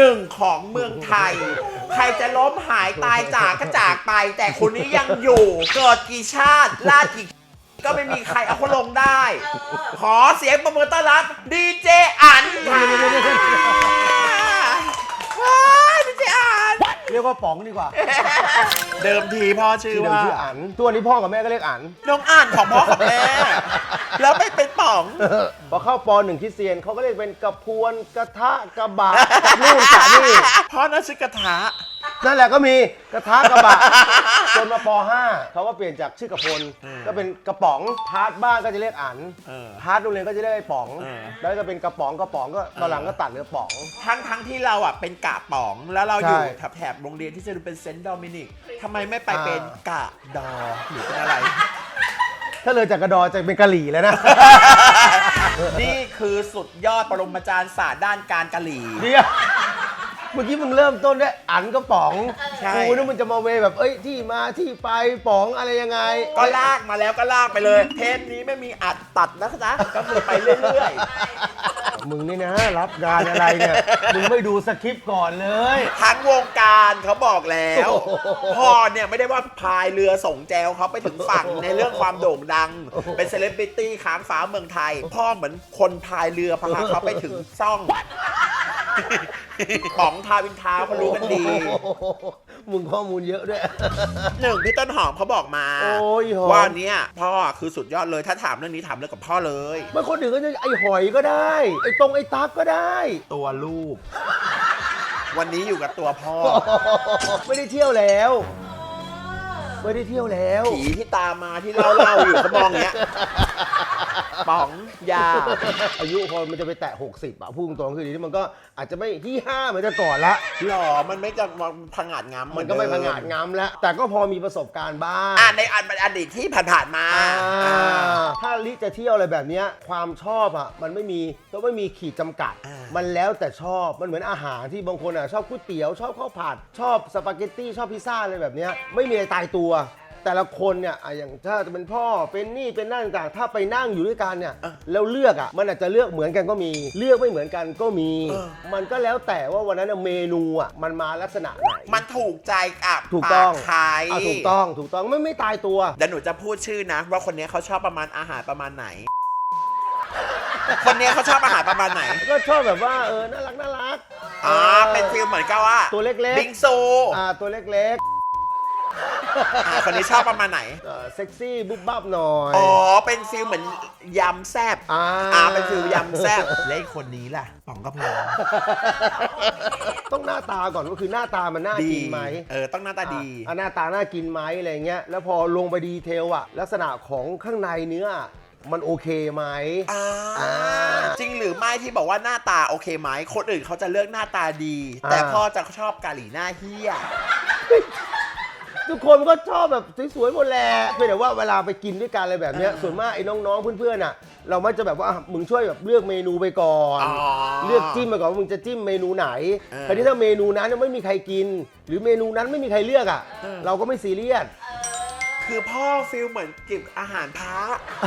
หนึ่งของเมืองไทย ใครจะล้มหายตายจากก็จากไป แต่คนนี้ยังอยู่ เกิดกี่ชาติลาดกี่ก็ไม่มีใครเอาเขาลงได้ ขอเสียงประมือต้อนรับดีเจอันค่ะว้ายดีเจอัน เรียกว่าป๋องดีกว่า เดิมทีพ่อชื่อชื่อเดิมว่า ชื่ออันตัวนี้พ่อกับแม่ก็เรียกอัน น้องอ่านของพ่อกับแม่ แล้วไม่เป็นป๋อง พอเข้าปหนึ่งคริสเตียนเขาก็เรียกเป็นกระพวนกระทะกระบะกระนู่นกระนี่พ่อน่าชื่อกระทะ นั่นแหละก็มีกระทะกระบะจนมาป .5 เขาก็เปลี่ยนจากชื่อกระพลเออก็เป็นกระป๋องพาร์ทบ้านก็จะเรียกอันเออพาร์ทโรงเรียนก็จะเรียกไอ้ป๋อง เออ แล้วก็เป็นกระป๋องกระป๋องก็ตอนหลังก็ตัดเหลือป๋อง ทั้งทั้งที่เราอะเป็นกะป๋อง แล้วเราอยู่ใช่ แถบแถบโรงเรียนที่จะดูเป็นเซนต์โดมินิกทำไมไม่ไปเป็นกะดอหรือเป็นอะไร ถ้าเลยจากกระดอจะเป็นกะหรี่แล้วนะ นี่คือสุดยอดปรมาจารย์ศาสตร์ด้านการกะหรี่ เดี๋ยวเมื่อกี้มึงเริ่มต้นด้วยอันก็ป๋องใช่ กูนึกมันจะมาเวแบบเอ้ยที่มาที่ไปป๋องอะไรยังไง ก็ลากมาแล้วก็ลากไปเลย เทปนี้ไม่มีอัดตัดนะจ๊ะก็คือไปเรื่อย มึงนี่นะรับงานอะไรเนี่ย มึงไม่ดูสคริปต์ก่อนเลยๆทั้งวงการเขาบอกแล้วโอ้โหพ่อเนี่ยไม่ได้ว่าพายเรือส่งแจวเขาไปถึงฝั่งในเรื่องความโด่งดังเป็นเซเลบริตี้ค้างฟ้าเมืองไทย พ่อเหมือนคนพายเรือพาเขาไปถึงซ่อง ป๋องทาวินทาวน์เขารู้กันดีมึงข้อมูลเยอะด้วย หนึ่งพี่ต้นหอมเขาบอกมา โอ้ยหอม ว่าเนี้ยพ่อคือสุดยอดเลยถ้าถามเรื่องนี้ถามเรื่องกับพ่อเลยไม่คนอื่นก็จะไอหอยก็ได้ ไอตรงไอตั๊กก็ได้ ตัวลูก วันนี้อยู่กับตัวพ่อ ไม่ได้เที่ยวแล้ว ไม่ได้เที่ยวแล้ว ผีที่ตามมาที่เล่าเล่าๆอยู่เขามองอย่างเงี้ย ป๋องยา อายุพอมันจะไปแตะ 60อะพูดตรงๆคือเดียวนี้มันก็อาจจะไม่ฮี่ห้าเหมือนแต่ก่อนละ หรอ มันไม่จะพังงาดง้ำเหมัอนนก็ไม่เดิพังงาดงามแล้ว แต่ก็พอมีประสบการณ์บ้าง อ่าในอันอดีตที่ผ่านๆมาอ่าอ่า ถ้าลิจะเที่ยวอะไรแบบเนี้ยความชอบอะมันไม่มีต้องไม่มีขีดจำกัด อ่ามัมันแล้วแต่ชอบมันเหมือนอาหารที่บางคนอะชอบก๋วยเตี๋ยวชอบข้าวผัด ชอบสปาเกตตี้ชอบพิซซ่าอะไรแบบเนี้ยไม่มีอะไรตายตัว แต่ละคนเนี่ยอะอย่างถ้าจะเป็นพ่อเป็นนี่เป็นนั่นต่างๆถ้าไปนั่งอยู่ด้วยกันเนี่ยแล้วเลือกอะมันอาจจะเลือกเหมือนกันก็มี เลือกไม่เหมือนกันก็มี มันก็แล้วแต่ว่าวันนั้นนะเมนูอะมันมาลักษณะไหน มันถูกใจกับถูกต้องปาใครอะถูกต้องถูกต้องไม่ไม่ตายตัว เดี๋ยวหนูจะพูดชื่อนะ ว่าคนนี้เขาชอบประมาณอาหารประมาณไหน คนนี้เขาชอบอาหารประมาณไหนก็ชอบแบบว่าเออน่ารักน่ารักอ่าเป็นฟิลเหมือนกับว่าตัวเล็กๆ บิงซู อ่าตัวเล็ก อ่าคนนี้ชอบประมาณไหนๆเอ่อเซ็กซี่บุ๊บบับหน่อย อ๋อ เป็นฟิลเหมือนยำแซบอ่าอ่า เป็นฟิลยำแซบและอีกคนนี้ล่ะป๋องกระเพราต้องหน้าตาก่อนก็คือหน้าตามันน่าดีกินไหมเออ ต้องหน้าตาดี อะหน้าตาน่ากินไหมอะไรเงี้ย แล้วพอลงไปดีเทลอะลักษณะของข้างในเนื้อมันโอเคไหม อ่าอ่าจริงหรือไม่ที่บอกว่าหน้าตาโอเคไหมคนอื่นเขาจะเลือกหน้าตาดี อ่า แต่พ่อจะชอบกะหรี่หน้าเฮี้ย ทุกคนก็ชอบแบบสวยๆหมดแหละเพียงแต่ว่าเวลาไปกินด้วยกันอะไรแบบเนี้ยส่วนมากไอ้น้องๆเพื่อนๆอะเรามักจะแบบว่าอะมึงช่วยแบบเลือกเมนูไปก่อน อ๋อเลือกจิ้มไปก่อนว่ามึงจะจิ้มเมนูไหนเออ คราวนี้ถ้าเมนูนั้นยังไม่มีใครกิน หรือเมนูนั้นไม่มีใครเลือกอะเออเราก็ไม่ซีเรียส คือพ่อฟิลเหมือนจิบอาหารพระ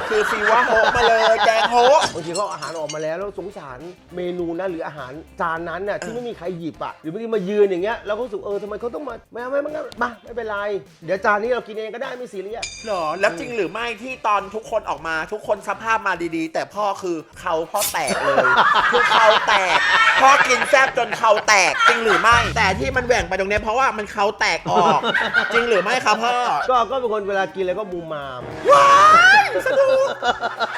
คือฟิลว่าโฮะมาเลยแกงโฮะ บางทีเขาเอาอาหารออกมาแล้วแล้วสงสารเมนูนั้นหรืออาหารจานนั้นน่ะที่ไม่มีใครหยิบอะหรือบางทีมายืนอย่างเงี้ยเราก็รู้สึกเออทำไมเขาต้องมาไม่เอาไม่ไม่ไม่มาไม่เป็นไร เดี๋ยวจานนี้เรากินเองก็ได้ไม่ซีเรียส หรอ แล้วจริงหรือไม่ที่ตอนทุกคนออกมาทุกคนสภาพมาดีๆ แต่พ่อคือเขาพ่อแตกเลย คือเขาแตกพ่อกินแซบจนเขาแตกจริงหรือไม่ แต่ที่มันแหว่งไปตรงเนี้ยเพราะว่ามันเขาแตกออก จริงหรือไม่ครับพ่อ ก็ก็เป็นคนเวลากินอะไรก็มูมามว้ายสนุก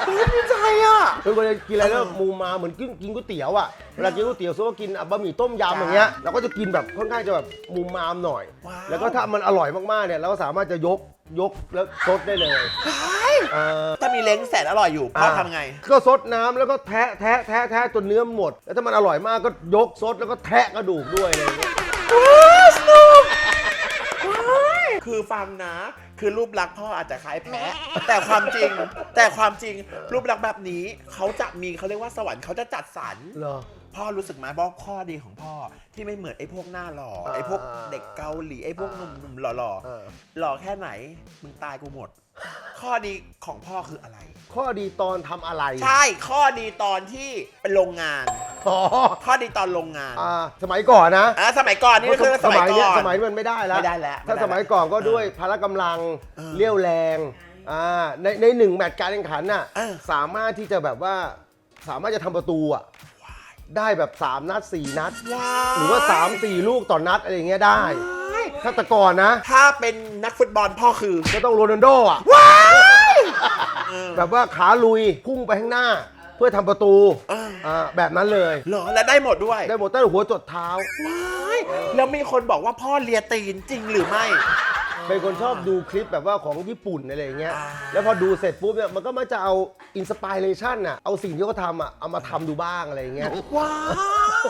เฮ้ยดีใจอะเป็นคนกินอะไรแล้วมูมามเหมือนกินกินก๋วยเตี๋ยวอะเวลากินก๋วยเตี๋ยวสมมติว่ากินอะบะหมี่ต้มยำอย่างเงี้ยเราก็จะกินแบบค่อนข้างจะแบบมูมามหน่อยว้าวแล้วก็ถ้ามันอร่อยมากๆเนี่ยเราก็สามารถจะยกยกแล้วซดได้เลยเออถ้ามีเล้งแสนอร่อยอยู่พ่อทำไง ก็ซดน้ำแล้วก็แทะแทะแทะแทะจนเนื้อหมด แล้วถ้ามันอร่อยมากก็ยกซดแล้วก็แทะกระดูกด้วยอะไรอย่างเงี้ยคือฟังนะ คือรูปลักษณ์พ่ออาจจะคล้ายแพะแต่ความจริง แต่ความจริงรูปลักษณ์แบบนี้เขาจะมีเขาเรียกว่าสวรรค์เขาจะจัดสรร เหรอ พ่อรู้สึกไหมว่าข้อดีของพ่อที่ไม่เหมือนไอ้พวกหน้าหล่ออ่าไอ้พวกเด็กเกาหลีไอ้พวกหนุ่มๆหล่อเออ ๆหล่อแค่ไหนมึงตายกูหมด ข้อดีของพ่อคืออะไร ข้อดีตอนทำอะไรใช่ข้อดีตอนที่เป็นโรงงาน อ๋อข้อดีตอนโรงงานอ่าสมัยก่อนนะอะสมัยก่อนนี่ก็คือสมัยเนี้ก่ยอน สมัยนี้มันไม่ได้แล้วไม่ได้แล้วถ้าไม่ได้แล้วสมัยก่อนก็ด้วยพละกำลังเออเลี้ยวแรงอ่าในในหนึ่งแมตช์การแข่งขันน่ะเออ สามารถที่จะแบบว่าสามารถจะทำประตูอะได้แบบ 3 นัด 4 นัด ว้าหรือว่า 3 4 ลูกต่อนนัดอะไรอย่างเงี้ยได้ ถ้าแต่ก่อนนะ ถ้าเป็นนักฟุตบอลพ่อคือก็ต้องโรนัลโดอะ ว้ายเออ แบบว่าขาลุยพุ่งไปข้างหน้า เพื่อทำประตูเออ อ่าแบบนั้นเลย เหรอและได้หมดด้วยได้หมดตั้งแต่หัวจดเท้า ว้ายแล้วมีคนบอกว่าพ่อเลียตีนจริงหรือไม่ เป็นคนชอบดูคลิปแบบว่าของญี่ปุ่นอะไรอย่างเงี้ยอ่าแล้วพอดูเสร็จปุ๊บเนี่ยมันก็มักจะเอาอินสปิเรชันอะเอาสิ่งที่เขาทำอะเอามาทำดูบ้างอะไรอย่างเงี้ย ว้าว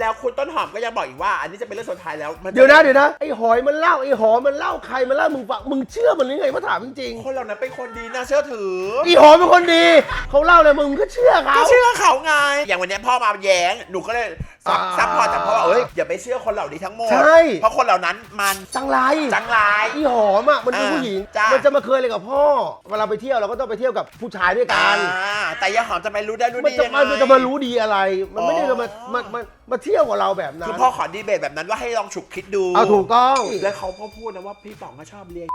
แล้วคุณต้นหอมก็ยังบอกอีกว่า อันนี้จะเป็นเรื่องสุดท้ายแล้วมัจเดี๋ยวนะเดี๋ยวนะไอ้หอยมันเล่าไอ้หอมมันเล่าใครมันเล่ามึงฟังมึงเชื่อมันหรือไงมาถามจริงคนเหล่านั้นเป็นคนดีน่าเชื่อถือๆไอ้หอมเป็นคนดีเขาเล่าเลยมึงก็เชื่อเขา ก็เชื่อเขาไง อย่างวันเนี้ยพ่อมาแย้ง หนูก็เลยซับอ่าซับพอร์ตจากพ่อว่าเอ้ยอย่าไปเชื่อคนเหล่านี้ทั้งหมด ใช่ เพราะคนเหล่านั้นมันจังไร จังไรไอ้หอมอะมันเป็นอ่าผู้หญิง จ้ะ มันจะมาเคยอะไรกับพ่อ เวลาไปเที่ยวเราก็ต้องไปเที่ยวกับผู้ชายด้วยกันอ่าแต่ยาหอมจะไปรู้ได้รู้มันดีจะยังไงมันจะมารู้ดีอะไร มันไม่ได้อ๋อจะมามามามาเที่ยวกับเราแบบนั้นคือพ่อขอดีเบตแบบนั้นว่าให้ลองฉุกคิดดูเอาถูกต้อง แล้วเขาก็พูดนะว่าพี่ป๋องก็ชอบเรียน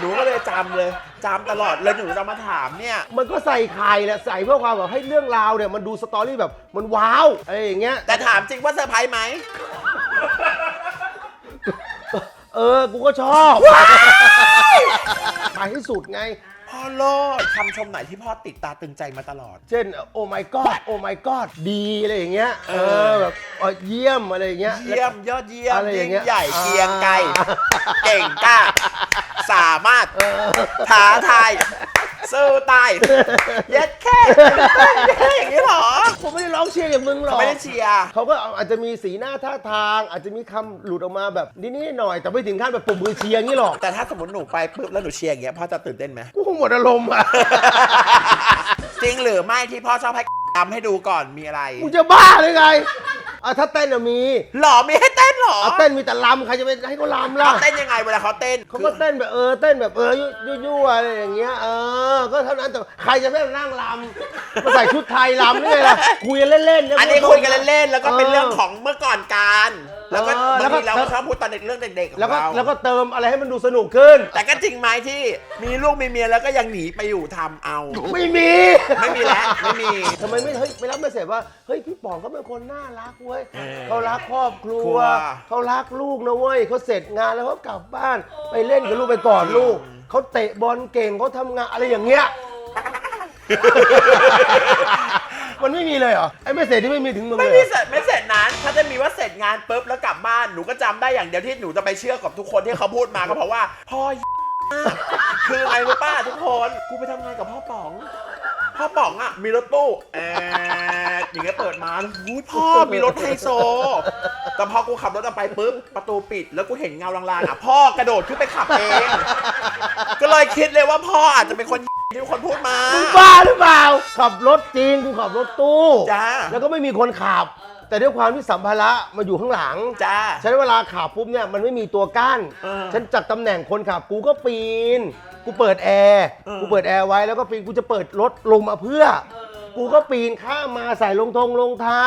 หนูก็เลยจำเลยจำตลอดแล้วหนูจะมาถามเนี่ย มันก็ใส่ไข่แหละใส่เพื่อความแบบให้เรื่องราวเนี่ยมันดูสตอรี่แบบมันว้าวอะไรอย่างเงี้ยแต่ถามจริงว่าเซอร์ไพรส์ไหม เออ กูก็ชอบไปให้สุดไง พ่อโลดคำชมไหนที่พ่อติดตาตึงใจมาตลอด เช่นโอ้ my god โอ้ my god ดีอะไรอย่างเงี้ย เอเอออแบบเออเยี่ยมอะไรอย่างเงี้ย เยี่ยมยอดเยี่ยมอะไรอย่างเงี้ยิ่ยงใหญ่อ่า เกรียงไกรเก่งกล้า สามารถท้าทายสู้ตายเย็ดแค่อย่างนี้เหรอผม ไม่ได้ร้องเชียร์อย่างมึงหรเขาอก ไม่ได้เชียร์เขาก็อาจจะมีสีหน้าท่าทาง อาจจะมีคำหลุดออกมาแบบนิดๆหน่อยๆแต่ไม่ถึงขั้นแบบปมมือเชียร์งี้หรอก แต่ถ้าสมมติหนูไปปุ๊บแล้วหนูเชียร์อย่างเงี้ยพ่อจะตื่นเต้นไหม กูคงหมดอารมณ์อะจริงหรือไม่ที่พ่อชอบให้ทำให้ดูก่อนมีอะไรกูจะบ้าเลยไงอะถ้าเต้นอะมีหรอมีให้เต้นหรอเอาเต้นมีแต่ลำใครจะไปให้เขาลำล่ะเขาเต้นยังไงเวลาเขาเต้นเขาก็เต้นแบบเออเต้นแบบเออยั่วยั่วๆอะไรอย่างเงี้ยเออ ก็เท่านั้นแต่ใครจะไปนั่งลำมาใส่ชุดไทยลำนี่ไงล่ะคุยกันเล่นๆอันนี้คุยกันเล่นๆแล้วก็เป็นเรื่องของเมื่อก่อนการแล้วก็เออแล้บาวงก็ทีเราก็ชอบพูดตอนเด็กเรื่องเด็กๆของแล้วก็เราแล้วก็เติมอะไรให้มันดูสนุกขึ้น แต่ก็จริงไหมที่มีลูกมีเมียแล้วก็ยังหนีไปอยู่ทำเอา ไม่มี ไม่มีแล้วไม่มีทำไมไม่เฮ้ยไม่รับไม่เสร็จว่าเฮ้ยพี่ป๋องเขาเป็นคนน่ารักเว้ยเออเขารักครอบครัครัววเขารักลูกนะเว้ยเขาเสร็จงานแล้วเขากลับบ้านไปเล่นกับลูกไปกอดลูกเขาเตะบอลเก่งเขาทำงานอะไรอย่างเงี้ยมันไม่มีเลยเหรอไอ้ไม่เสร็จที่ไม่มีถึงมึงไม่เลยมีเหรอเสร็จไม่เสร็จนั้นถ้าจะมีว่าเสร็จงานปุ๊บแล้วกลับบ้านหนูก็จำได้อย่างเดียวที่หนูจะไปเชื่อกับทุกคนที่เขาพูดมาก็เพราะว่าพ่อ คือไงรู้ป้าทุกคนกูไปทำงานกับพ่อป๋อง พ่อป๋องอะ มีรถตู้แอดอย่างเงี้ยเปิดมาแล้วหูยพ่อมีรถไฮโซ แต่พอกูขับรถออกไปปุ๊บประตูปิด แล้วกูเห็นเงาลางๆอะ พ่อกระโดดขึ้นไปขับเองก็เลยคิดเลยว่าพ่ออาจจะเป็นคนที่ทุกคนพูดมามึงบ้าหรือเปล่า ขับรถจริงกูขับรถตู้ จ้าแล้วก็ไม่มีคนขับ แต่ด้วยความที่สัมภาระมาอยู่ข้างหลังจ้า ฉันเวลาขับปุ๊บเนี่ยมันไม่มีตัวกั้น เออ ฉันจัดตำแหน่งคนขับกูก็ปีน กูเปิดแอร์เออกูเปิดแอร์ไว้แล้วก็ปีนกูจะเปิดรถลงมาเพื่อ กูก็ปีนข้ามมาใส่รองทงรองเท้า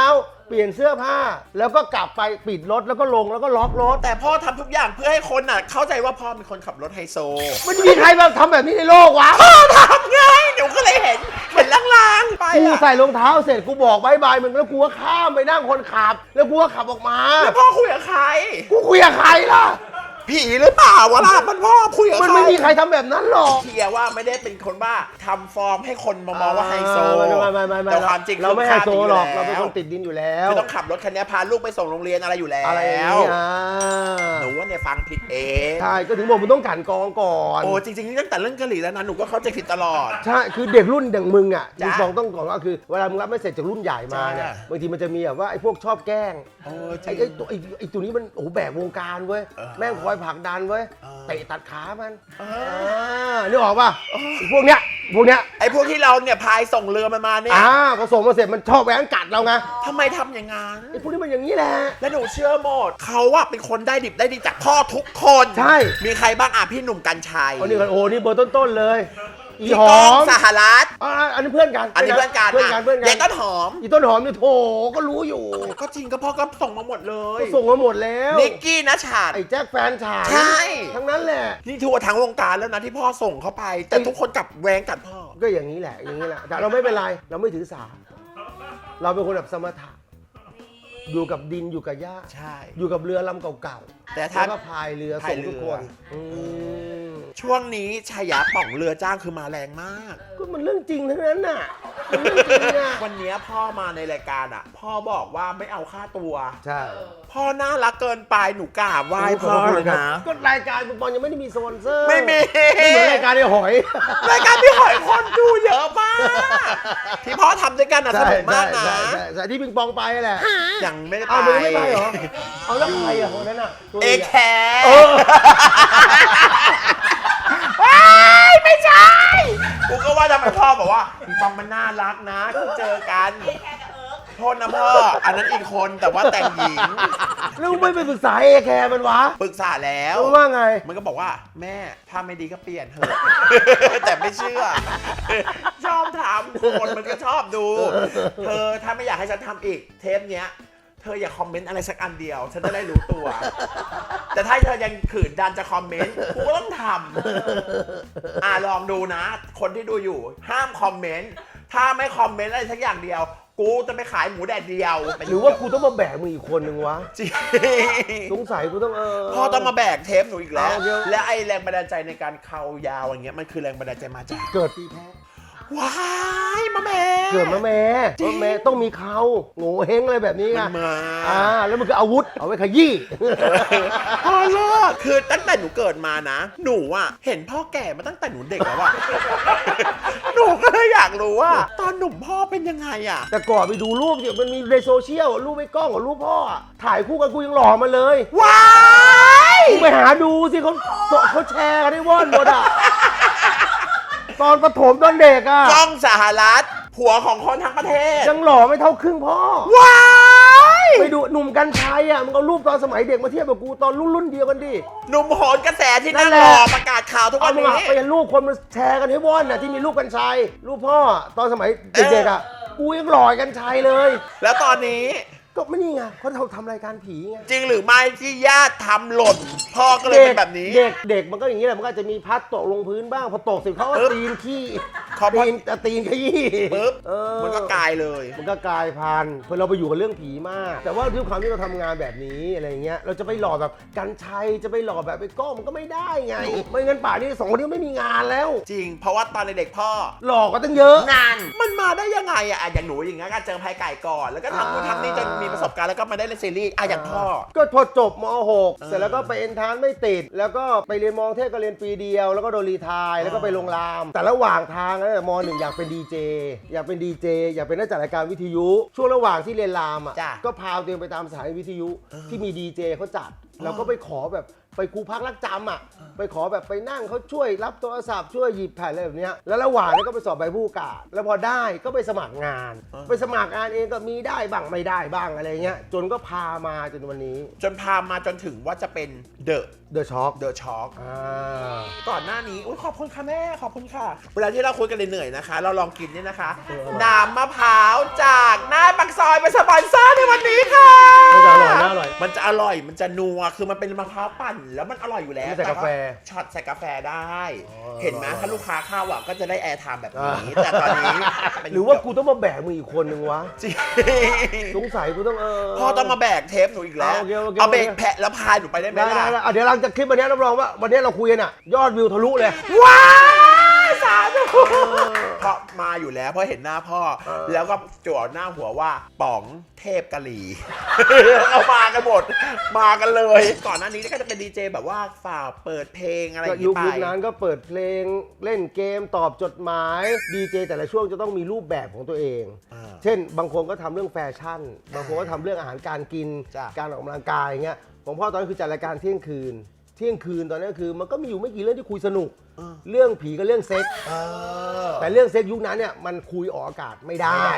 เปลี่ยนเสื้อผ้า แล้วก็กลับไปปิดรถแล้วก็ลงแล้วก็ล็อกรถ แต่พ่อทำทุกอย่างเพื่อให้คนอะ เข้าใจว่าพ่อเป็นคนขับรถไฮโซ มันจะมีใครมาทำแบบนี้ในโลกวะพ่อทำไงหนูก็เลยเห็นเห็นลางๆไปกูอะใส่รองเท้าเสร็จกูบอกบายบายมึงแล้วกูก็ข้ามไปนั่งคนขับ แล้วกูก็ขับออกมา แล้วพ่อคุยกับใคร กูคุยกับใครล่ะ ผีหรือเปล่าวะล่ะมันพ่อคุยกับมันไม่มีใครทำแบบนั้นหรอกเทียว่าไม่ได้เป็นคนบ้าทำฟอร์มให้คนมามองว่าไฮโซไม่ไม่ไม่ไม่ไม่แต่ความจริงเราไม่ไฮโซหรอก เราเป็นคนติติดดินอยู่แล้ว คือต้องขับรถคันนี้พาลูกไปส่งโรงเรียนอะไรอยู่แล้วอะไรอย่างเงี้ยหนูว่าเนี่ยฟังผิดเองใช่ก็ถึงบอกมึงต้องกลันกรองก่อน โอ้จริงๆนี่ตั้งแต่เรื่องกะหรี่แล้วนะหนูก็เข้าใจผิดตลอด ใช่ คือเด็กรุ่นอย่างมึงอะจ้ะมีสองต้องก่อนก็คือเวลามึงรับไม่เสร็จจากรุ่นใหญ่มาเนี่ย จ้ะ บางทีมันจะมีแบบว่าไอ้พวกชอบแกล้งโอ้จไอ้ไอ้ตัวไอ้ไอ้ตัวนี้มันโอ้โหแบกวงการเว้ย เออ แม่งคอยผลักดันเว้ยเออเตะตัดขามันเออ่อานึกออกป่ะไอ้พวกเนี้ยพวกเนี้ยไอ้พวกที่เราเนี่ยพายส่งเรือมันมาเนี่ยอ่าพอส่งมาเสร็จมันชอบแหวงกัดเราไงทำไมทำอย่างนั้นไอ้พวกนี้มันอย่างนี้แหละและหนูเชื่อหมดเขาว่าเป็นคนได้ดิบได้ดีจากพ่อทุกคน ใช่ มีใครบ้างอะพี่หนุ่มกัญชัยอันนี้กันโอ้นี่เบอร์ต้นๆเลย อีพี่หก้อองมสหรัฐอ่าอันนี้เพื่อนกันอันนี้เพื่อนกันเพื่อนกันเพื่อนกัยายต้นหอม อีต้นหอมเนี่ยโถก็รู้อยู่ก็จริงก็พ่อก็ส่งมาหมดเลยก็ส่งมาหมดแล้วนิกกี้นะฉาด ไอ้แจ็คแฟนฉายใช่ ทั้งนั้นแหละ นี่ทัวร์ทั้งวงการแล้วนะที่พ่อส่งเข้าไป แต่ทุกคนกลับแวงกัดพ่อ ก็อย่างนี้แหละอย่างนี้แหละแต่เราไม่เป็นไรเราไม่ถือสา เราเป็นคนแบบสมถะอยู่กับดินอยู่กับหญ้า ใช่ อยู่กับเรือลำเก่าๆ แต่ถ้า แล้วก็พายเรือพาส่ยงเรือ ทุกคนอืมช่วงนี้ชายาป่องเรือจ้างคือมาแรงมาก ก็มันเรื่องจริงทั้งนั้นน่ะมันเรื่องจริงอะวันนี้พ่อมาในรายการอะ พ่อบอกว่าไม่เอาค่าตัว ใช่พ่อน่ารักเกินไปหนูกราบไหว้พ่อเลยนะก็รายการคุณบอลยังไม่ได้มีสปอนเซอร์ไม่มีไม่เหมือนรายการไอ้หอย รายการพี่หอยคนดูเยอะมากที่พ่อทำด้วยกันนะสใช่นุกมากนะใช่ใช่ใช่ที่ปิงปองไปแหละยังไม่ได้ไป เอามึงไม่ไปเหรอ เอาแล้วใครอะคนนั้นอะ ตัวเอใหญ่แคเออว้ายไม่ใช่ กูก็ว่าทำไมพ่อบอกว่าปิงปองมันน่ารักนะที่เจอกัน โทษนะพ่อ อันนั้นอีกคนแต่ว่าแต่งหญิง แล้วมึงไม่ไปปรึกษาเอแคร์มันวะปรึกษาแล้วแล้ว ว่าไง มันก็บอกว่าแม่ถ้าไม่ดีก็เปลี่ยนเถอะ แต่ไม่เชื่อ ชอบทำคนมันก็ชอบดู เธอถ้าไม่อยากให้ฉันทำอีก เทปเนี้ย เธออย่าคอมเมนต์อะไรสักอันเดียว ฉันจะได้รู้ตัว แต่ถ้าเธอยังขืนดันจะคอมเมนต์กูก็ต้องทำอ่าลองดูนะ คนที่ดูอยู่ ห้ามคอมเมนต์ถ้าไม่คอมเมนต์อะไรสักอย่างเดียว กูจะไปขายหมูแดดเดียวหรือว่ากูต้องมาแบกมึงอีกคนนึงวะจริงสงสัยกูต้องเออพ่อต้องมาแบกเทปหนูอีกแล้ว เอาเดี๋ยว และไอแรงบันดาลใจในการเข่ายาวอย่างเงี้ยมันคือแรงบันดาลใจมาจาก เกิดปีแพ้ ว้ายมาแม่เกิดมาแม่จริงมาแม่ต้องมีเขาโง่เฮงอะไรแบบนี้ไงมันมา อ่า แล้วมันก็อาวุธ เอาไว้ขยี้พ่อเลิกคือตั้งแต่หนูเกิดมานะ หนูอะเห็นพ่อแก่มาตั้งแต่หนูเด็กแล้วอะหนูก็เลยอยากรู้ว่า ตอนหนุ่มพ่อเป็นยังไงอะแต่ก่อนไปดูรูปเนี่ยมันมีในโซเชียลรูปไอ้กล้องกับรูปพ่ออะถ่ายคู่กันกูยังหล่อมาเลยว้าย กูไปหาดูสิเขาเขาแชร์กันได้ว่อนหมดอะ ตอนประถมตอนเด็กอะกล้องสหรัฐผัวของคนทั้งประเทศ ยังหล่อไม่เท่าครึ่งพ่อ ว้ายไปดูหนุ่มกัญชัยอะมึงเอารูปตอนสมัยเด็กมาเทียบกับกูตอนรุ่นรุ่นเดียวกันดิ หนุ่มโหนกระแสที่นั่งนั่นแหรละ อประกาศข่าวทุกเอาวันมึงนี้ อะไปยันรูปคนมาแชร์กันให้ว่อนอะที่มีรูปกัญชัยรูปพ่อตอนสมัยเด็กๆอะกูยังหล่อกัญชัยเลย แล้วตอนนี้ ก็ไม่นี่ไงเขาทำทำรายการผีไงจริงหรือไม่ที่ญาติทำหล่นพ่อก็เลยเป็นแบบนี้ เด็กเด็กมันก็อย่างนี้แหละมันก็อาจจะมีพัดตกลงพื้นบ้างพอตกเสิเขาก็ปึ๊บตีนขี้ขอพอ ตีนอะตีนขยี้ปุ๊บเออ มันก็กลายเลย มันก็กลายพันธุ์เพราะเราไปอยู่กับเรื่องผีมาก แต่ว่าด้วยความที่เราทำงานแบบนี้อะไรอย่างเงี้ย เราจะไปหล่อแบบกันชัย จะไปหล่อแบบไปก้องมันก็ไม่ได้ไง ไม่งั้นป่านนี้สองคนนี้ไม่มีงานแล้ว จริง เพราะว่าตอนเด็กๆพ่อ หลอกก็ตั้งเยอะงาน มันมาได้ยังไงอะอะอย่างหนูอย่างเงี้ยการเจอภัยไก่ก่อน แล้วก็ทำนู่นอ่าทำนี่จนมีประสบการณ์แล้วก็มาได้เล่นซีรีส์อะอย่างพ่อ ก็พอจบมเออ .6 เสร็จแล้วก็ไปเอ็นทรานซ์ไม่ติด แล้วก็ไปเรียนมองเทพก็เรียนปีเดียว แล้วก็โดนรีไทายแล้วก็ไปลงรามแต่ระหว่างทางนั้นมหนึ่งอยากเป็นดีเจอยากเป็นดีเจอยากเป็นนักจัดรายการวิทยุ ช่วงระหว่างที่เรียนรามอะจ้ะ ก็พาตัวเองไปตามสถานีวิทยุที่มีดีเจเขาจัดเราก็ไปขอแบบ ไปครูพักรักจำอะ ไปขอแบบไปนั่งเขาช่วยรับโทรศัพท์ช่วยหยิบแผ่นอะไรแบบเนี้ยแล้วระหว่างนี้ก็ไปสอบใบผู้ประกาศ แล้วพอได้ก็ไปสมัครงานไปสมัครงานเองก็มีได้บ้างไม่ได้บ้างอะไรเงี้ย จนก็พามาจนวันนี้ จนพามาจนถึงว่าจะเป็นเดอะ เดอะช็อคเดอะช็อคอ่าก่อนหน้านี้อุ้ยขอบคุณค่ะแม่ ขอบคุณค่ะ เวลาที่เราคุยกันเหนื่อยๆนะคะ เราลองกินเนี่ยนะคะเอออร่อยน้ำมะพร้าวจากหน้าปักซอยเป็นสปอนเซอร์ในวันนี้ค่ะมันจะอร่อยน่าอร่อย มันจะอร่อย มันจะนัว คือมันเป็นมะพร้าวปั่น แล้วมันอร่อยอยู่แล้วไม่ใส่กาแฟต่ช็อตใส่กาแฟได้อ๋อเห็นไหมอร่อยถ้าลูกค้าเข้าอะก็จะได้แอร์ไทม์แบบอ่านี้ แต่ตอนนี้เป็นหรือว่ากูต้องมาแบกมึงอีกคนนึงวะจริงสงสัยกูต้องเออพ่อต้องมาแบกเทปหนูอีกแล้ว เอาโอเคโอเคเอาเบรกโอเคแพะแล้วพายหนูไปได้ไหมได้ได้ล่ะได้อะเดี๋ยวหลังจากคลิปวันนี้รับรองว่า วันนี้เราคุยกันอะ ยอดวิวทะลุเลย ว้ายสาธุเพราะมาอยู่แล้วเพราะเห็นหน้าพ่อเออแล้วก็จั่วหน้าหัวว่าป๋องเทพกะหรี่ เอามากันหมด มากันเลย ก่อนหน้านี้ก็จะเป็นดีเจแบบว่าฝ่ากเปิดเพลงอะไรอก็ย่างยุนี้คไป ยุคนั้นก็เปิดเพลงเล่นเกมตอบจดหมายดีเจแต่ละช่วงจะต้องมีรูปแบบของตัวเอง อ่าเช่น บางคนก็ทำเรื่องแฟชั่น บางคนก็ทำเรื่องอาหารการกิน จ้ะ การออกกำลังกายอย่างเงี้ย ของพ่อตอนนั้นคือจัดรายการเที่ยงคืน เที่ยงคืนตอนนั้นคือ มันก็มีอยู่ไม่กี่เรื่องที่คุยสนุกเออเรื่องผีกับเรื่องเซ็ก เออ แต่เรื่องเซ็กยุคนั้นเนี่ยมันคุยออกอากาศไม่ได้ไม่ได้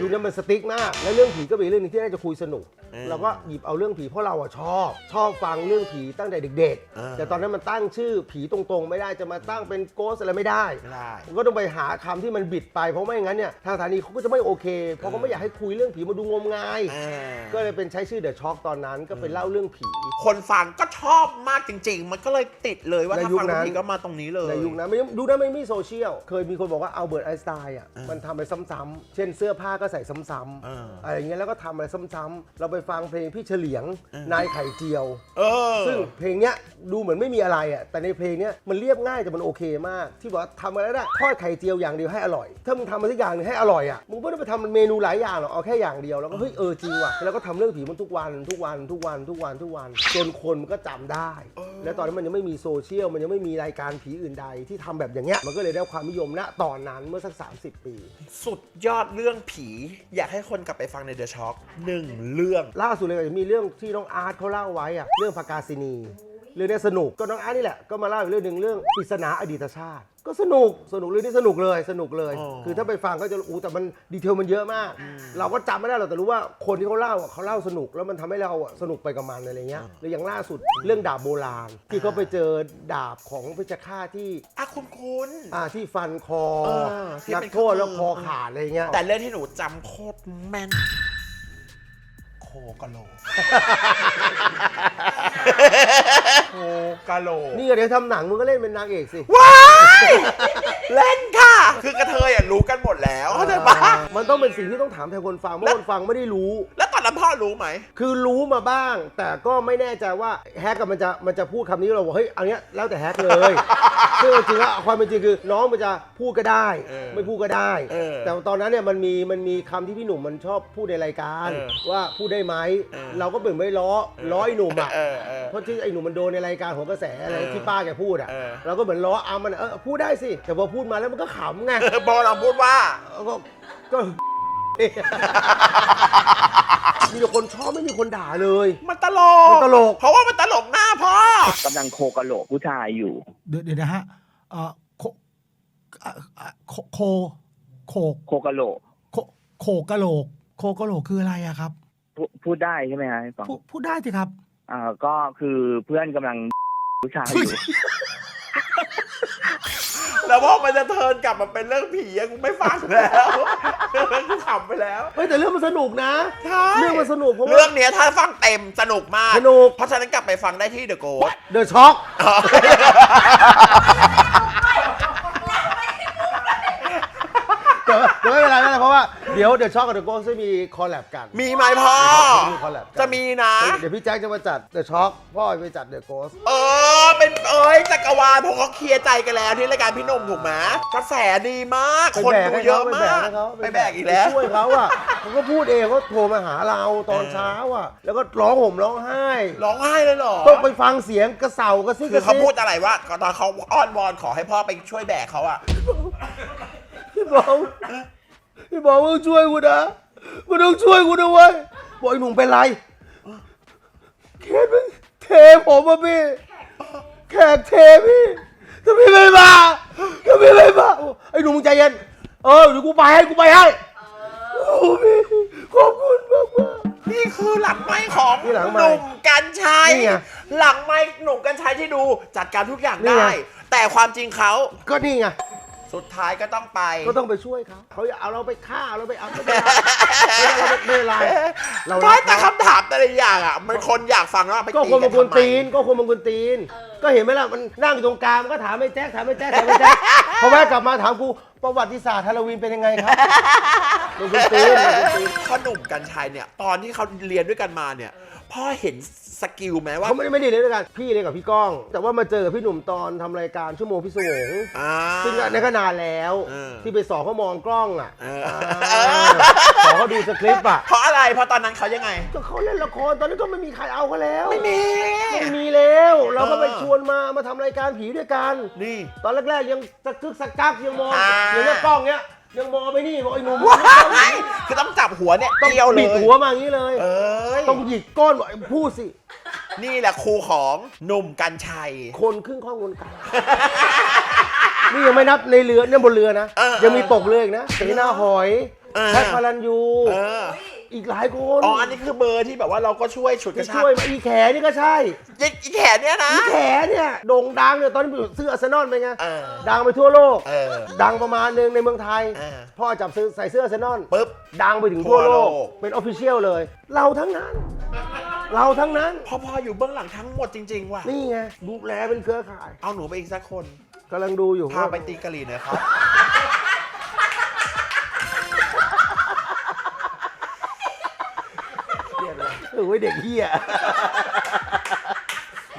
ยุคนั้นมันสติ๊กมาก แล้วเรื่องผีก็เป็นเรื่องหนึงที่น่าจะคุยสนุก เออเราก็หยิบเอาเรื่องผีเพราะเราอะชอบ ชอบฟังเรื่องผีตั้งแต่เด็กเออ ๆ แต่ตอนนั้นมันตั้งชื่อผีตรงๆ ไม่ได้จะมาตั้งเป็นโกสอะไรไม่ได้ ไม่ได้ ผมก็ต้องไปหาคำที่มันบิดไปเพราะไม่งั้นเนี่ยทางสถานีเขาก็จะไม่โอเค เพราะเขาไม่อยากให้คุยเรื่องผีมาดูงมงาย เออ ก็เลยเป็นใช้ชื่อเดอะช็อคตอนนั้นก็เป็นเล่าเรื่องผี คนฟังก็ชอบมากจริง ๆ มันก็เลยติดเลยว่าในถ้ายุคฟังนั้น ทีก็มาตรงนี้เลย ในยุคนั้นไม่ดูนั้นไม่มีโซเชียล เคยมีคนบอกว่าอัลเบิร์ตไอน์สไตน์อะเออมันทำไปซ้ำๆ เช่นเสื้อผ้าก็ใส่ซ้ำเออๆอะไรอย่างเงี้ยแล้วก็ทำอะไรซ้ำๆ เราไปฟังเพลงพี่เฉลียงเออนายไข่เจียว เออ ซึ่งเพลงเนี้ยดูเหมือนไม่มีอะไรอะแต่ในเพลงเนี้ยมันเรียบง่ายแต่มันโอเคมาก ที่บอกว่าทำอะไรได้ทอดไข่เจียวอย่างเดียวให้อร่อย ถ้ามึงทำมาสักอย่างหนึงให้อร่อยอะมึงไม่ต้องไปทำเมนูหลายอย่างหรอกเอาแค่อย่างเดียวแล้วก็เฮ้ยเออจริงว่ะแล้วก็ทำเรื่องผีมันทุกวันทุกวันทุกวันทุกวันทุกวันจนคนมันก็จำได้ แล้วตอนนั้นมันยังไม่มีโซเชียลมันยังไม่มีรายการผีอื่นใดที่ทำแบบอย่างเงี้ยมันก็เลยได้ความนิยมณตอนนั้นเมื่อสัก 30 ปี สุดยอดเรื่องผี อยากให้คนกลับไปฟังในเดอะช็อคหนึ่งเรื่อง ล่าสุดเลยก็จะมีเรื่องที่น้องอาร์ตเขาเล่าไว้อะเรื่องพากาซินี เรื่องนี้สนุกก็น้องอาร์ตนี่แหละก็มาเล่าอีกเรื่องหนึ่งเรื่องปริศนาอดีตชาติ ก็สนุกสนุกเรื่องนี้สนุกเลยสนุกเลย อ๋อ คือถ้าไปฟังก็จะอู้แต่มันดีเทลมันเยอะมาก เราก็จำไม่ได้หรอกแต่รู้ว่าคนที่เขาเล่าอะเขาเล่าสนุกแล้วมันทำให้เราอะสนุกไปกับมันอะไรเงี้ยหรืออย่างล่าสุดเรื่องดาบโบราณ ที่เขาไปเจอดาบของเพชฌฆาตที่อะคุณคุณ อ่าที่ฟันคอเออที่นักเป็นโทษแล้วเครื่องคอมือ ขาดอะไรเงี้ย แต่เรื่องที่หนูจำโคตรแม่น โคกะโหลกโคกะโหลกนี่ก็เดี๋ยวทำหนังมึงก็เล่นเป็นนางเอกสิ ว้ายเล่นค่ะ คือกระเทยอะรู้กันหมดแล้วเข้าใจปะมันต้องเป็นสิ่งที่ต้องถามแทนคนฟังเพราะคนฟังไม่ได้รู้ แล้วตอนนั้นพ่อรู้ไหม คือรู้มาบ้าง แต่ก็ไม่แน่ใจว่าแฮกกับมันจะมันจะพูดคำนี้เราบอกเฮ้ยอันเนี้ยแล้วแต่แฮกเลยซึ่งจริงๆแล้วความเป็นจริงคือน้องมันจะพูดก็ได้ เออไม่พูดก็ได้ เออแต่ตอนนั้นเนี่ยมันมีมันมีคำที่พี่หนุ่มมันชอบพูดในรายการ เออว่าพูดได้ไหมเออเราก็เบิ่งไม่ล้อล้อไอ้หนุ่มอะเออเออเพราะที่ไอ้หนุ่มมันโดนในรายการของกระแสอะไรเออที่ป้าแกพูดอะเออ เราก็เหมือนล้ออามันเออพูดได้สิ แต่พอพูดมาแล้วมันก็ขำไงเออบอลองพูดว่าก็ก็ มีแต่คนชอบไม่มีคนด่าเลย มันตลก มันตลก เพราะว่ามันตลกหน้าพ่อ กำลังโคกะโหลกผู้ชายอยู่ เดี๋ยวเดี๋ยวนะฮะเอ่อโคเอ่อเอ่อโคโคโคโคกะโหลกโคโคกะโหลก โคกะโหลกคืออะไรอะครับ พูพูดได้ใช่ไหมฮะพี่ปองพูดพูดได้สิครับ อ่าก็คือเพื่อนกำลัง ผู้ชายอยู่ แล้วพอมันจะเทิร์นกลับมาเป็นเรื่องผีอะกูไม่ฟังแล้วกูขำไปแล้วเฮ้ยแต่เรื่องมันสนุกนะ ใช่เรื่องมันสนุกเพราะเรื่ว่าองเนี้ยถ้าฟังเต็มสนุกมาก สนุก เพราะฉะนั้นกลับไปฟังได้ที่เดอะโกดเดอะช็อคแต่ว่าแต่ไม่เป็นไรไม่เป็นไรเพราะว่า เดี๋ยวเดอะช็อคกับเดอะโกจะมีคอลแลบกันมีไหมพ่อ มีคอลแลบกันจะมีนะ เดี๋ยวพี่แจ็คจะมาจัดเดอะช็อคพ่อไปจัดเดอะโกสเออ เป็นเอ้ยจักรวาลเพราะเขาเคลียร์ใจกันแล้วที่รายการพี่หนุ่มถูกไหมกระแสดีมากไปคนแบกดูให้เยเขาอะไปแบมากกให้เขาไปแบกอีกแล้วไปช่วยเขาอะเขาก็พูดเองเขาโทรมาหาเราตอนเช้าอะ แล้วก็ร้องห่มร้องไห้ ร้องไห้เลยเหรอต้องไปฟังเสียงกระเสากระซิกคืกอระเขาซิพูดอะไรว่าตอนเขาอ้อนวอนขอให้พ่อไปช่วยแบกเขาอะพี่บอก พี่บอกมึงช่วยกูนะมึงต้องช่วยกูนะเว้ยบอกไอ้หนุ่มเป็นไรเคสมึงเทผมอะพี่แขกเทพี่ถ้าพี่ไม่มาถ้าพี่ไม่มาไอ้หนุ่มมึงใจเย็นเออเดี๋ยวกูไปให้กูไปให้โอ้พี่ขอบคุณมากมาก นี่คือหลังไม้ของนี่หลังไมหค์นุ่มกัญชัยนี่ไงหลังไม้หนุ่มกัญชัยที่ดูจัดการทุกอย่างนี่ได้ไงแต่ความจริงเขา ก็นี่ไง สุดท้ายก็ต้องไป ก็ต้องไปช่วยเขาเขาอยากเอาเราไปฆ่าเราไปเอาไม่เป็นไรไม่เป็นไรเราไม่รักแต่เขาคำถามแต่ละอย่างอะ มันคนอยากฟังว่าไปก็ตีคนกัมันนกวนทำไมตีน ก็คนมันกวนตีน ก็เห็นไหมล่ะมันนั่งอยู่ตรงกลางมันก็ถามไอ้แจ๊คถามไอ้แจ๊คถามไอ้แจ๊คพอแม่กลับมาถามกูประวัติศาสตร์ฮาโลวีนเป็นยังไงครับมันกวนตีนมันกวนตีน พ่อหนุ่มกัญชัยเนี่ย ตอนที่เขาเรียนด้วยกันมาเนี่ย พ่อเห็น สกิลไหมว่าเขาไม่ได้ไม่ได้เรียนด้วยกันพี่เรียนกับพี่ก้อง แต่ว่ามาเจอกับพี่หนุ่มตอนทำรายการชั่วโมงพิศวงอ่า ซึ่งอันนั่นก็นานแล้ว เออ ที่ไปสอนเขามองกล้องอะเอออ่าสอนเขาดูสคริปต์อะเพราะอะไรเพราะตอนนั้นเขายังไง ก็เขาเล่นละครตอนนี้ก็ไม่มีใครเอาเขาแล้วไม่มี ไม่มีแล้ว เราก็ไปเออชวนมามาทำรายการผีด้วยกัน นี่ ตอนแรกๆยังสะกึกสะกักยังมองอ่า อย่างเงี้ยกล้องเงี้ย ยังมองไปนี่บอกไอ้หนุ่มว้ายคือต้องจับหัวเนี่ยต้องเกี่ยวเลยบิดหัวมาอย่างนี้เลย เอ้ยต้องหยิกก้นบอกไอ้พูดสิ นี่แหละครูของหนุ่มกัญชัย คนครึ่งข้องคนกลางนี่ยังไม่นับในเรือเนี่ยบนเรือนะ เออยังมีตกเรืออีกนะเสนาหอยเออแพทย์พลันยูเออ อีกหลายคนอ๋ออันนี้คือเบอร์ที่แบบว่าเราก็ช่วยฉุดกที่ระชาช่วยมาอีแขนี่ก็ใช่กอีแขนเนี่ยนะ อีแขเนี่ยโด่งดังเนี่ยตอนนี้ไปอยู่ซื้ออาร์เซนอลไปไงเออดังไปทั่วโลก เออดังประมาณหนึงในเมืองไทย เออ พ่อจับซื้อใส่เสื้ออาร์เซนอลปุ๊บ ดังไปถึงทั่วโลกทั่วโลก เป็นออฟฟิเชียลเลย เราทั้งนั้น เราทั้งนั้น พ่อพ่ออยู่เบื้องหลังทั้งหมดจริง ๆ ว่ะ นี่ไงดูแลเป็นเครือข่ายเอาหนูไปอีกสักคน กำลังดูอยู่พาไปตีกะหรี่หน่อยครับ เออไว้ยเด็กเฮีย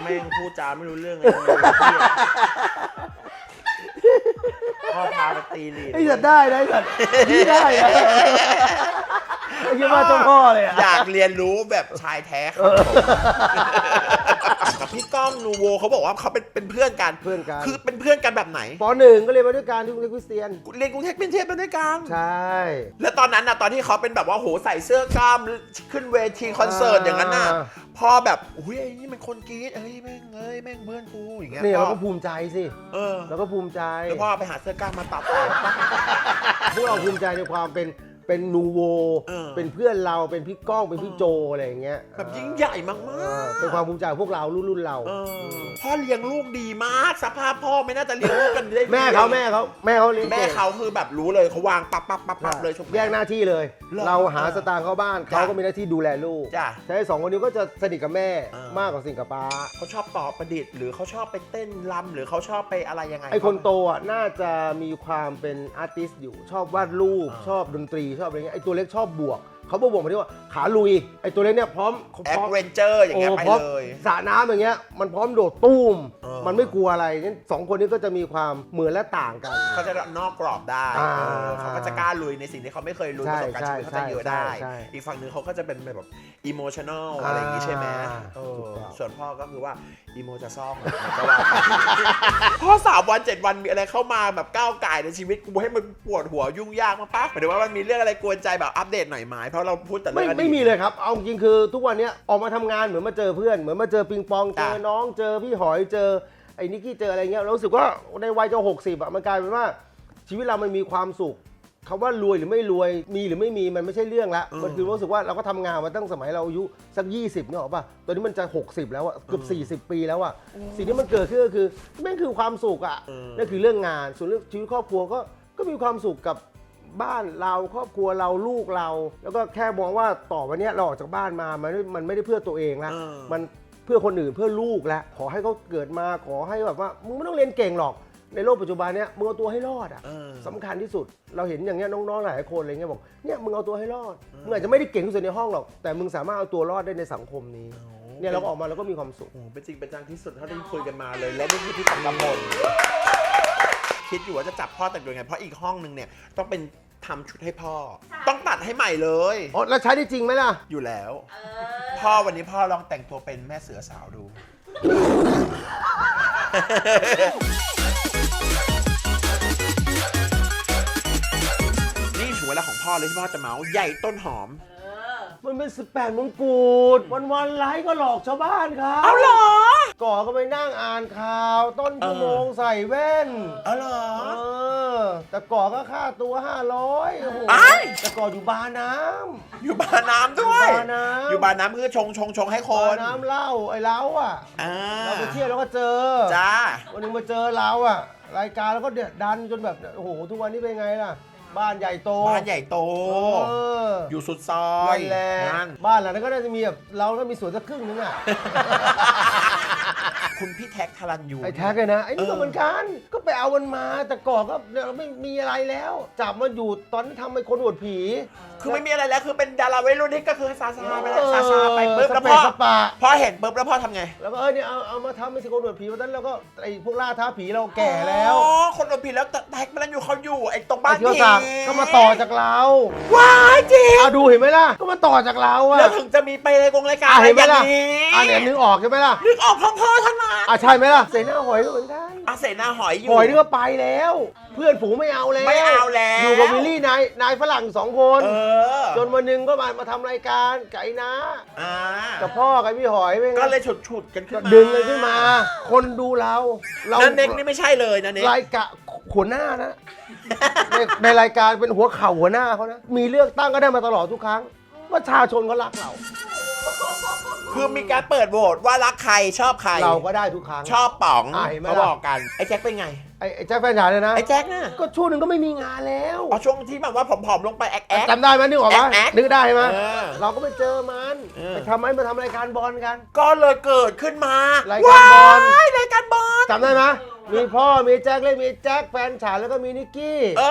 แม่งพูดจาไม่รู้เรื่องเลยพ่อพาไปตีลีดไอ้สัตว์ได้นะไอ้สัตว์พี่ได้อะไอ้เหี้ยว่าเจ้าพ่อเลยอะอยากเรียนรู้แบบชายแท้ครับผมกับ พี่ก้องนูโวเขาบอกว่าเขาเป็นเป็นเพื่อนกัน เพื่อนกันคือเป็นเพื่อนกันแบบไหนปหนึ่งก็เรียนมาด้วยกันที่กรุงเทพคริสเตียน เรียนกรุงเทพเป็นเทพมาด้วยกันใช่ แล้วตอนนั้นนะตอนที่เขาเป็นแบบว่าโหใส่เสื้อกล้ามขึ้นเวทีคอนเสิร์ตอย่างนั้นน่ะพอแบบอุ้ยไอ้นี่มันคนกรี๊ดเอ้ยแม่งเอ้ยแม่งเพื่อนกูอย่างเงี้ยนี่เราพ่ก็อภูมิใจสิเออเราก็ภูมิใจ แล้วพ่อไปหาเสื้อกล้ามมาตัดพวกเราภูมิใจในความเป็น เป็นนูโวเออ เป็นเพื่อนเราเป็นพี่ก้องเป็นพี่โจอะไรอย่างเงี้ยแบบยิ่งใหญ่มากเออเป็นความภูมิใจของพวกเรารุ่นรุ่นเรา ๆ เออพ่อเลี้ยงลูกดีมาก สภาพพ่อไม่น่าจะเลี้ยงลูกกันได้แม่เขาแม่เขาแม่เขาเลี้ยงแม่ก่งเขาคือแบบรู้เลยเขาวางปั๊บปั๊บปั๊บปั๊บเลยชุบแยกหน้าที่เลย เหรอเราหาสตางค์เข้าบ้านจ้ะเขาก็มีหน้าที่ดูแลลูกจ้ะใช่สองคนนี้ก็จะสนิทกับแม่เออ มากกว่าสนิทกับป้าเขาชอบต่อประดิษฐ์หรือเขาชอบไปเต้นรำหรือเขาชอบไปอะไรยังไง ไอคนโตอะน่าจะมีความเป็นอาร์ติสอยู่ชอบวาดรูปอ่าชอบดนตรีชอบอะไรเงี้ยไอตัวเล็กชอบบวก เขาบอกบวกมาที่ว่าขาลุยไอตัวเล็กเนี่ยพร้อมแอพดร้อมเวนเจอร์อย่างเงี้ยโอ้ไปพร้อมเลย สระน้ำอย่างเงี้ยมันพร้อมโดดตุ้ม เออ มันไม่กลัวอะไรงั้นสองคนนี้ก็จะมีความเหมือนและต่างกัน เขาจะนอกกรอบได้อ่าเออเขาก็จะกล้าลุยในสิ่งที่เขาไม่เคยลุยใช่ประสบการณ์ชีวิตเขาจะเยอะได้ ใช่ใช่อีกฝั่งหนึงเขาก็จะเป็นแบบอิโมชัน a ลอะไรอย่างงี้ใช่ไหมอ่าเอถูอกต้อง ส่วนพ่อก็คือว่าอีโมจะซ่องก็ว่าไปพ่อสามวันเจ็ดวันมีอะไรเข้ามาแบบก้าวไก่ายในชีวิตกูให้มันปวดหัวยุ่งยากมากปะหมายถึงว่ามันมีเรื่องอะไรกวนใจแบบอัปเดตหน่อยไหมเพราะเราพูดแต่เรื่ไม่องอดีต ไม่มีเลยครับ เอาจริงคือทุกวันเนี้ยออกมาทำงานเหมือนมาเจอเพื่อน เหมือนมาเจอปิงปอง เจอจ้ะ น้อง เจอพี่หอย เจอไอ้นิกกี้ เจออะไรเงี้ยเรารู้สึกว่าในวัยจะหกสิบอะมันกลายเป็นว่า ชีวิตเรามันมีความสุขคำว่ารวยหรือไม่รวย มีหรือไม่มีมันไม่ใช่เรื่องละเออมันคือรู้สึกว่าเราก็ทำงานมาตั้งสมัยเราอายุสัก 20เนี่ยหรอกป่ะ ตอนนี้มันจะ 60 แล้วอะเกือบ40 ปีแล้วอะสิ่งที่มันเกิดขึ้นก็คือแม่งคือความสุขอะเออนั่นคือเรื่องงาน ส่วนเรื่องชีวิตครอบครัวก็ก็มีความสุขกับ บ้านเราครอบครัวเราลูกเรา แล้วก็แค่มองว่าต่อวันเนี้ยเราออกจากบ้านมามันไม่มันไม่ได้เพื่อตัวเองแล้วเออ มันเพื่อคนอื่นเพื่อลูกแล้วขอให้เขาเกิดมาขอให้แบบว่ามึงไม่ต้องเรียนเก่งหรอก ในโลกปัจจุบันเนี้ยมึงเอาตัวให้รอดอะ เออ สำคัญที่สุดเราเห็นอย่างเงี้ยน้องๆหลายคนอะไรเงี้ยบอกเนี่ยมึงเอาตัวให้รอดมึงอาจจะไม่ได้เก่งที่สุดในห้องหรอก แต่มึงสามารถเอาตัวรอดได้ในสังคมนี้เนี่ยเราก็ออกมาแล้วก็มีความสุข โอ้โหเป็นจริงเป็นจังที่สุดเท่าที่คุยกันมาเลย และนี่คือที่ตักกำมล คิดอยู่ว่าจะจับพ่อแต่งตัวยังไง เพราะอีกห้องหนึ่งเนี่ยต้องเป็นทำชุดให้พ่อ ต้องตัดให้ใหม่เลย อ๋อแล้วใช้ได้จริงไหมล่ะ อยู่แล้วพ่อวันนี้พ่อลองแต่งตัวเป็นแม่เสือสาวดู นี่ถึงเวลาของพ่อเลยที่พ่อจะเมาส์ใหญ่ต้นหอมมันเป็นสิบแปดมงกุฎวันวันๆไลฟ์ก็หลอกชาวบ้านครับเอาเหรอ ก่อก็ไปนั่งอ่านข่าว ต้นชั่วโมงใส่แว่น เอาเหรอ เออ แต่ก่อก็ค่าตัว 500โอ้โหอ้าย แต่ก่ออยู่บาร์น้อยู่บาร์น้ำด้วยอยู่บาร์น้ำ อยู่บาร์น้ำคือชงชงชงให้คำบานร์น้ำเหล้าไอ้เล้าอะ อ่าเราไปเที่ยวแล้วก็เจอ จ้า วันหนึงมาเจอเราอะ รายการแล้วก็เดือดดันจนแบบโอ้โหทุกวันนี้เป็นไงล่ะ บ้านใหญ่โตบ้านใหญ่โต เอออยู่สุดซอยนั่นแหละนั่น บ้านหลังนั้นก็น่าจะมีแบบเราก็มีสวนสักครึ่งนึงอะ คุณพี่แท็กทารันยูไอ้แท็กเลยนะไอ้นี่เอก็อเหมือนกันก็ไปเอามันมาแต่ก่อนก็เราไม่มีอะไรแล้ว จับมาอยู่ตอนที่ทำให้คนอวดผี คือไม่มีอะไรแล้วคือเป็นดาราวัยรุ่นที่ก็คือซาซาไปแล้วเออซาซาไปปุ๊บสแล้วเปพ่อซสปะพ่อเห็นปุ๊บแล้วพ่อทำไงแล้วก็เออเนี่ยเอาเอามาทำเป็นสกุลหนวดผีวันนั้นแล้วก็ไอ้พวกล่าท้าผีเราแก่แล้วอ๋อคนโดนผิดแล้วแต่แท็กทารันยูเขาอยู่ไอ้ตรงบ้าไอ้นที่เขาผีสั่งก็มาต่อจากเราว้ายจริงเอาดูเห็นไหมล่ะก็มาต่อจากเราอะแล้วถึงจะมีไปในกงรายการอะอะไรเห็นไหมอย่างล่ะนี้อะเนี่ยนึกออกใช่ไหมล่ะ นึกออกพ่อพ่อทั้งนั้นอะใช่ไหมล่ะเสนาหอยก็เหมือนกันอาเสนาหอยอยู่ หอยนี่ก็ไปแล้ว เพื่อนฝูงไม่เอาแล้วไม่เอาแล้ว อยู่กับวิลลี่นายนายฝรั่งสองคน เออจนวันหนึ่งก็มามาทำรายการไก่นะอ่ากับพ่อกับพี่หอยเป็นไงก็เลยฉุดฉุดๆกันขึ้ก็นมาดึงเลยขึ้นมา คนดูเราเรานั่นเน็กนี่ไม่ใช่เลยนะเน็กรายการหัวหน้านะในในรายการเป็นหัวเข่าหัวหน้าเขานะมีเลือกตั้งก็ได้มาตลอดทุกครั้งประชาชนก็รักเรา คือมีการเปิดโหวตว่ารักใครชอบใคร เราก็ได้ทุกครั้ง ชอบป๋องอะเห็นไหมเขาล่ะบอกกัน ไอ้แจ็คเป็นไง ไอ้ไอ้แจ็คแฟนฉันเลยนะไอ้แจ็คน่ะก็ช่วงหนึ่งก็ไม่มีงานแล้วอ๋อช่วงที่แบบว่าผอมๆลงไปแอ๊กแอ๊ก จำได้ไหมนึกออกไหมแอ๊กนึกได้ไหมเออเราก็ไปเจอมันเออ ไปทำไมมาทำรายการบอลกัน ก็เลยเกิดขึ้นมารายการบอล ว้ายรายการบอลจำได้ไหม มีพ่อมีแจ็คเล่นมีแจ็คแฟนฉันแล้วก็มีนิกกี้เอ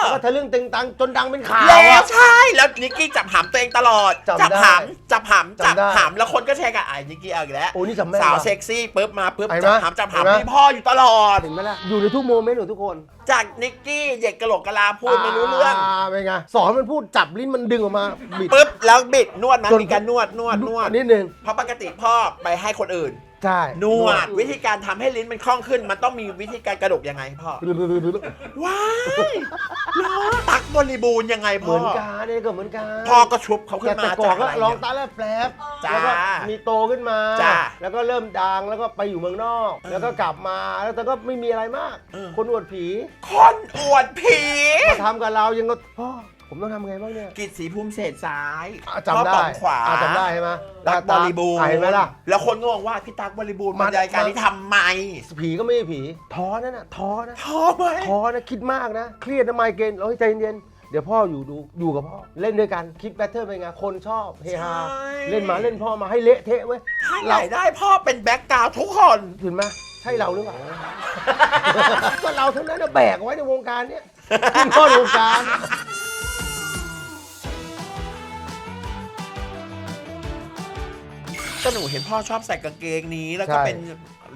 อ แล้วก็ทะลึ่งตึงตังจนดังเป็นข่าวแล้วอะ ใช่ แล้วนิกกี้จับหามตัวเองตลอด จำจับได้หามจับหามจับจำได้หามแล้วคนก็แชร์กันไอ้นิกกี้เอาอีกแล้วโอ้นี่จำแม่นสาวว่ะเซ็กซี่ปุ๊บมาปุ๊บเห็นจัไหมบหามจับหามเห็นไหม มีพ่ออยู่ตลอด เห็นไหมล่ะอยู่ในทุกโมเมนต์ของทุกคนจากนิกกี้เหย็กกะโหลกกะลาพูดไม่รู้เรื่องาเป็นไงสอนมันพูดจับลิ้นมันดึงออกมาบิด ปุ๊บแล้วบิดนวดนะจน มีการนวดนวดนวดนิดนึง เพราะปกติพ่อไปให้คนอื่น ใช่นวดวิธีการทำให้ลิ้นมันคล่องขึ้น มันต้องมีวิธีการกระดกยังไงพ่อ ว้ายเหรอตักบริบูรณ์ยังไงเหพ่อมือนกันเนี่ยก็เหมือนกันพ่อก็ชุบเขาขึ้แต่นแต่มาก่อจานกก็อะไรร้องเนี่ย ตาแล้วแปลบจ้าแล้วก็มีโตขึ้นมา จ้าแล้วก็เริ่มดังแล้วก็ไปอยู่เมืองนอกแล้วก็กลับมาแล้วแต่ก็ไม่มีอะไรมาก เออ คนอวดผีคนอวดผี มาทำกับเรายังก็พ่อ ผมต้องทำไงบ้างเนี่ยกิจสีภูมิเศษซ้ายอะพ่อจำได้ป๋องขวาอะจำได้ใช่ไหมตักบริบูรณ์อะเห็นไหมล่ะ แล้วคนก็มองว่าพี่ตักบริบูรณ์มัมานรายการนี้ทำไมผีก็ไม่ใช่ผีท้อนั่นน่ะท้อนะ ท้อไหมท้อนะคิดมากนะ เครียดนะไมเกรนเราให้ใจเย็นๆเดี๋ยวพ่ออยู่ดูอยู่กับพ่อ เล่นด้วยกันคลิปแบทเทิลเป็นไงคนชอบเฮฮาเล่นมาเล่นพ่อมาให้เละเทะเว้ยถ้าไหนได้พ่อเป็นแบ็กกราวด์ทุกคนเห็นไหมใช่เราหรือเปล่า ก็เราทั้งนั้นนะแบกเอาไว้ในวงการเนี้ยขึ้นพ่อในวงการ ก็หนูเห็นพ่อชอบใส่กางเกงนี้ แล้วก็ใช่ เป็น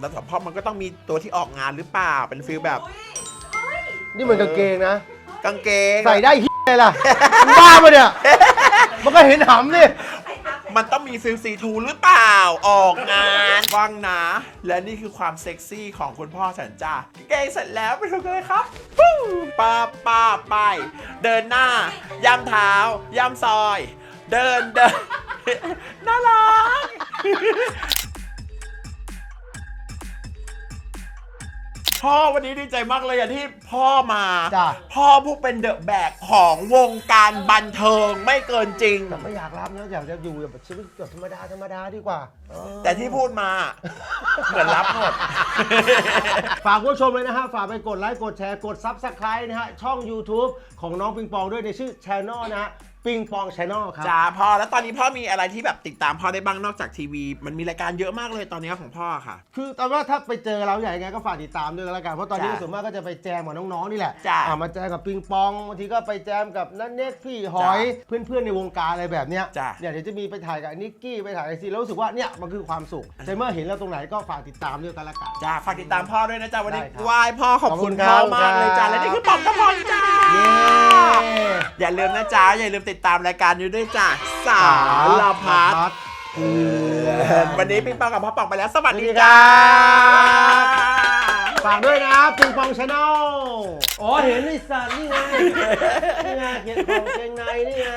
แล้วพ่อมันก็ต้องมีตัวที่ออกงานหรือเปล่าเป็นฟีลแบบนี่มันกางเกงนะ กางเกง ใส่ได้เฮียอะไรล่ะมึงบ้าปะเนี่ย มันก็เห็นหำนี่มันต้องมีฟิลซีทูหรือเปล่า ออกงานฟังนะ และนี่คือความเซ็กซี่ของคุณพ่อฉันจ้าเกงเสร็จแล้วไปดูกันเลยครับฟู้ป้าป้าไป เดินหน้า ย่ำเท้า ย่ำซอย เดินเดินน่ารักพ่อวันนี้ดีใจมากเลยอะที่พ่อมา จ้ะ พ่อผู้เป็นเดอะแบกของวงการบันเทิงไม่เกินจริง แต่ไม่อยากรับนะอยากจะอยู่แบบชีวิตแบบธรรมดาธรรมดาดีกว่าเออแต่ที่พูดมา เหมือนรับหมด ฝากคุณผู้ชมเลยนะฮะ ฝากไปกดไลค์ กดแชร์ กด Subscribe นะฮะ ช่อง YouTube ของน้องปิงปองด้วยในชื่อ Channel นะฮะ ปิงปอง Channel ครับ จ้าพ่อแล้วตอนนี้พ่อมีอะไรที่แบบติดตามพ่อได้บ้างนอกจากทีวี มันมีรายการเยอะมากเลยตอนนี้ของพ่อค่ะ คือตอนว่าถ้าไปเจอเราใหญ่ไงก็ฝากติดตามด้วยกันแล้วกันเพราะตอนนี้จ้ะส่วนมากก็จะไปแจมกับน้องๆนี่แหละจ้ะอ่ามาแจมกับปิงปองบางทีก็ไปแจมกับนันเน็กพี่หอย เพื่อนๆในวงการอะไรแบบเนี้ยจ้ะ เนี่ยเดี๋ยวจะมีไปถ่ายกับนิกกี้ไปถ่ายกับซีแล้วรู้สึกว่าเนี่ยมันคือความสุขแต่เมื่อเห็นเราตรงไหนก็ฝากติดตามด้วยกันละกัน จ้าฝากติดตามพ่อด้วยนะจ๊ะวันนี้ได้ครับไหว้พ่อขอบขอบคุคุณณครัพ่อบมากเลยจ้าและนี่คือปอมกระพรจ้าเย้ อย่าลืมนะจ๊ะอย่าลืมติดตามรายการอยู่ด้วยจ้าสารพัดเพื่อนวันนี้พี่ปองกับพ่อปองไปแล้ว สวัสดีสวัสดีคจ้ารับฝากด้วยนะปิงปองชาแนลอ๋อเห็นไอ้สัตว์นี่ไงนี่ไงเขียนของเกงในนี่ไง